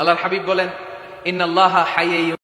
আল্লাহর হাবিব বলেন ইন্নাল্লাহ হাইয়্যুন